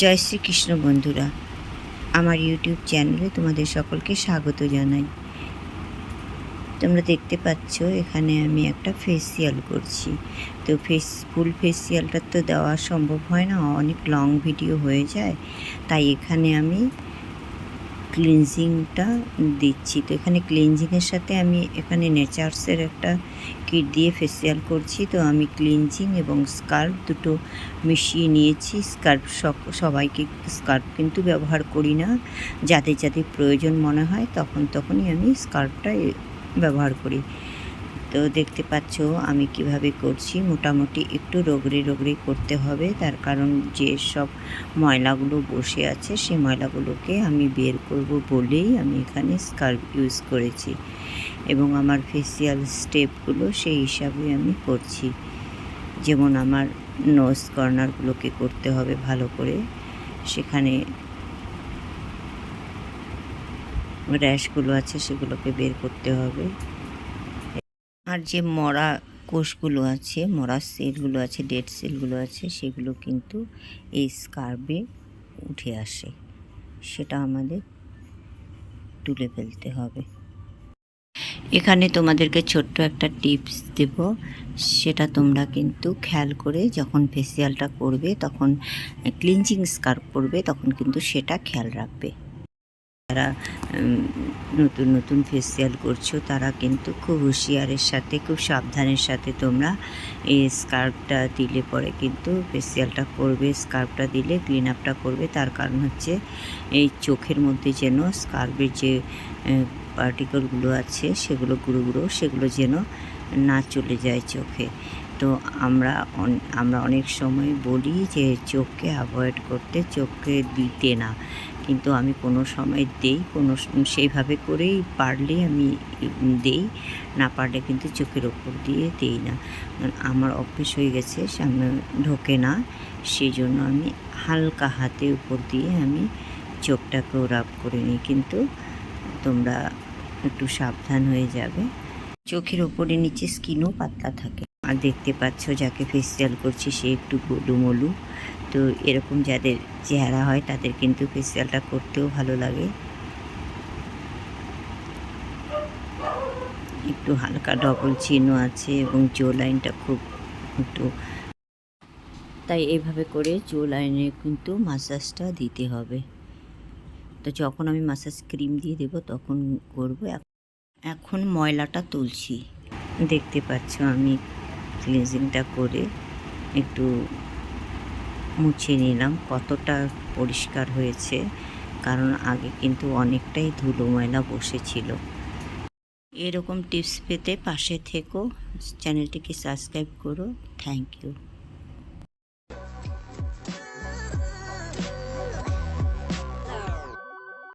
জয় শ্রীকৃষ্ণ বন্ধুরা, আমার ইউটিউব চ্যানেলে তোমাদের সকলকে স্বাগত জানাই। তোমরা দেখতে পাচ্ছ, এখানে আমি একটা ফেসিয়াল করছি। তো ফেস ফুল ফেসিয়ালটা তো দেওয়া সম্ভব হয় না, অনেক লং ভিডিও হয়ে যায়। তাই এখানে আমি ক্লিনজিংটা দিচ্ছি। তো এখানে ক্লিনজিংয়ের সাথে আমি এখানে নেচার্সের একটা কিট দিয়ে ফেসিয়াল করছি। তো আমি ক্লিনজিং এবং স্কার্ফ দুটো মিশিয়ে নিয়েছি। স্কার্ফ সবাইকে স্কার্ফ কিন্তু ব্যবহার করি না। যাদের যাদের প্রয়োজন মনে হয়, তখন তখনই আমি স্কার্ফটা ব্যবহার করি। তো দেখতে পাচ্ছ আমি কীভাবে করছি। মোটামুটি একটু রোগড়ে রোগড়ে করতে হবে। তার কারণ যে সব ময়লাগুলো বসে আছে সেই ময়লাগুলোকে আমি বের করব বলেই আমি এখানে স্কার্ফ ইউজ করেছি এবং আমার ফেসিয়াল স্টেপগুলো সেই হিসাবে আমি করছি। যেমন আমার নোজ কর্নারগুলোকে করতে হবে ভালো করে। সেখানে র্যাশগুলো আছে সেগুলোকে বের করতে হবে। আর যে মরা কোষগুলো আছে, মরা সেলগুলো আছে, ডেড সেলগুলো আছে, সেগুলো কিন্তু এই স্কার্বে উঠে আসে। সেটা আমাদের তুলে ফেলতে হবে। এখানে তোমাদেরকে ছোট্ট একটা টিপস দেব। সেটা তোমরা কিন্তু খেয়াল করে যখন ফেসিয়ালটা করবে, তখন ক্লিনজিং স্কার্ফ করবে তখন কিন্তু সেটা খেয়াল রাখবে। যারা নতুন নতুন ফেসিয়াল করছ, তারা কিন্তু খুব হুঁশিয়ারের সাথে, খুব সাবধানের সাথে তোমরা এই স্কার্ফটা দিলে পরে কিন্তু ফেসিয়ালটা করবে স্কার্ফটা দিলে ক্লিন আপটা করবে। তার কারণ হচ্ছে এই চোখের মধ্যে যেন স্কার্ফের যে পার্টিকলগুলো আছে, সেগুলো গুঁড়ো গুঁড়ো, সেগুলো যেন না চলে যায় চোখে। তো আমরা আমরা অনেক সময় বলি যে, চোখকে অ্যাভয়েড করতে, চোখকে দিতে না। কিন্তু আমি কোনো সময় দেই, কোনো সেইভাবে করেই পারলে আমি দেই, না পারলে কিন্তু চোখের ওপর দিয়ে দেই না। আমার অভ্যেস হয়ে গেছে, সামনে ঢোকে না সেই জন্য আমি হালকা হাতে উপর দিয়ে আমি চোখটাকেও রাব করে নিই। কিন্তু তোমরা একটু সাবধান হয়ে যাবে। চোখের ওপরে নিচে স্কিনও পাতলা থাকে। আর দেখতে পাচ্ছ, যাকে ফেসিয়াল করছি, সে একটু গোলুমলু। তো এরকম যাদের চেহারা হয়, তাদের কিন্তু ফেসিয়ালটা করতেও ভালো লাগে। একটু হালকা ডবল চিহ্ন আছে এবং জো লাইনটা খুব একটু তাই এইভাবে করে জো লাইনে কিন্তু মাসাজটা দিতে হবে। তো যখন আমি মাসাজ ক্রিম দিয়ে দেবো, তখন করব। এখন ময়লাটা তুলছি। দেখতে পাচ্ছ আমি ক্লিনজিংটা করে একটু মুছে নিলাম। কতটা পরিষ্কার হয়েছে, কারণ আগে কিন্তু অনেকটাই ধুলো ময়লা বসেছিল। এরকম টিপস পেতে পাশে থেকো। চ্যানেলটিকে সাবস্ক্রাইব করো। Thank you.